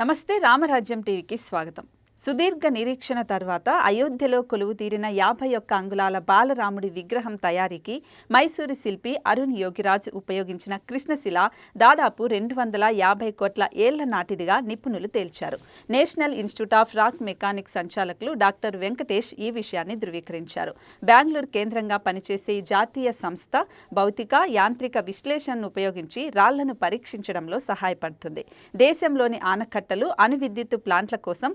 నమస్తే రామరాజ్యం టీవీకి స్వాగతం. సుదీర్ఘ నిరీక్షణ తర్వాత అయోధ్యలో కొలువు తీరిన యాభై ఒక్క అంగుళాల బాలరాముడి విగ్రహం తయారీకి మైసూరు శిల్పి అరుణ్ యోగిరాజ్ ఉపయోగించిన కృష్ణశిల దాదాపు రెండు వందల యాభై కోట్ల ఏళ్ళ నాటిదిగా నిపుణులు తేల్చారు. National Institute of Rock Mechanic సంచాలకులు డాక్టర్ వెంకటేష్ ఈ విషయాన్ని ధృవీకరించారు. బెంగళూరు కేంద్రంగా పనిచేసే ఈ జాతీయ సంస్థ భౌతిక యాంత్రిక విశ్లేషణను ఉపయోగించి రాళ్ళను పరీక్షించడంలో సహాయపడుతుంది. దేశంలోని ఆనకట్టలు అణు విద్యుత్తు ప్లాంట్ల కోసం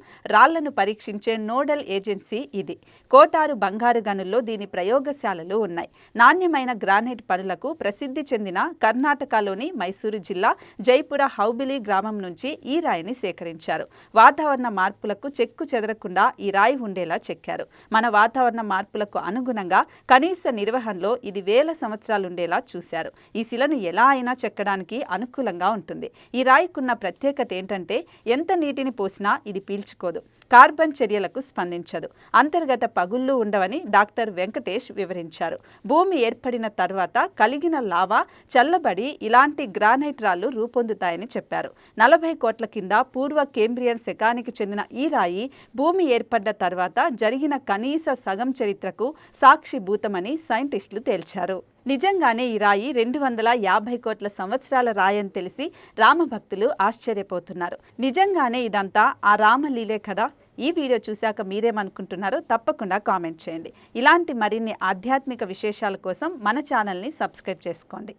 రాళ్ళను పరీక్షించే నోడల్ ఏజెన్సీ ఇది. కోటారు బంగారు గనుల్లో దీని ప్రయోగశాలలు ఉన్నాయి. నాణ్యమైన గ్రానైట్ పనులకు ప్రసిద్ధి చెందిన కర్ణాటకలోని మైసూరు జిల్లా జైపుర హౌబిలి గ్రామం నుంచి ఈ రాయిని సేకరించారు. వాతావరణ మార్పులకు చెక్కు చెదరకుండా ఈ రాయి ఉండేలా చెక్కారు. మన వాతావరణ మార్పులకు అనుగుణంగా కనీస నిర్వహణలో ఇది వేల సంవత్సరాలు ఉండేలా చూశారు. ఈ శిలను ఎలా అయినా చెక్కడానికి అనుకూలంగా ఉంటుంది. ఈ రాయికున్న ప్రత్యేకత ఏంటంటే ఎంత నీటిని పోసినా ఇది పీల్చుకోదు. కార్బన్ చర్యలకు స్పందించదు. అంతర్గత పగుళ్ళు ఉండవని డాక్టర్ వెంకటేష్ వివరించారు. భూమి ఏర్పడిన తర్వాత కలిగిన లావా చల్లబడి ఇలాంటి గ్రానైట్ రాళ్ళు రూపొందుతాయని చెప్పారు. నలభై కోట్ల కింద పూర్వ కేంబ్రియన్ శకానికి చెందిన ఈ రాయి భూమి ఏర్పడ్డ తర్వాత జరిగిన కనీస సగం చరిత్రకు సాక్షిభూతమని సైంటిస్టులు తేల్చారు. నిజంగానే ఈ రాయి రెండు వందల యాభై కోట్ల సంవత్సరాల రాయని తెలిసి రామభక్తులు ఆశ్చర్యపోతున్నారు. నిజంగానే ఇదంతా ఆ రామలీలే కదా? ఈ వీడియో చూశాక మీరేమనుకుంటున్నారో తప్పకుండా కామెంట్ చేయండి. ఇలాంటి మరిన్ని ఆధ్యాత్మిక విశేషాల కోసం మన ఛానల్ని సబ్స్క్రైబ్ చేసుకోండి.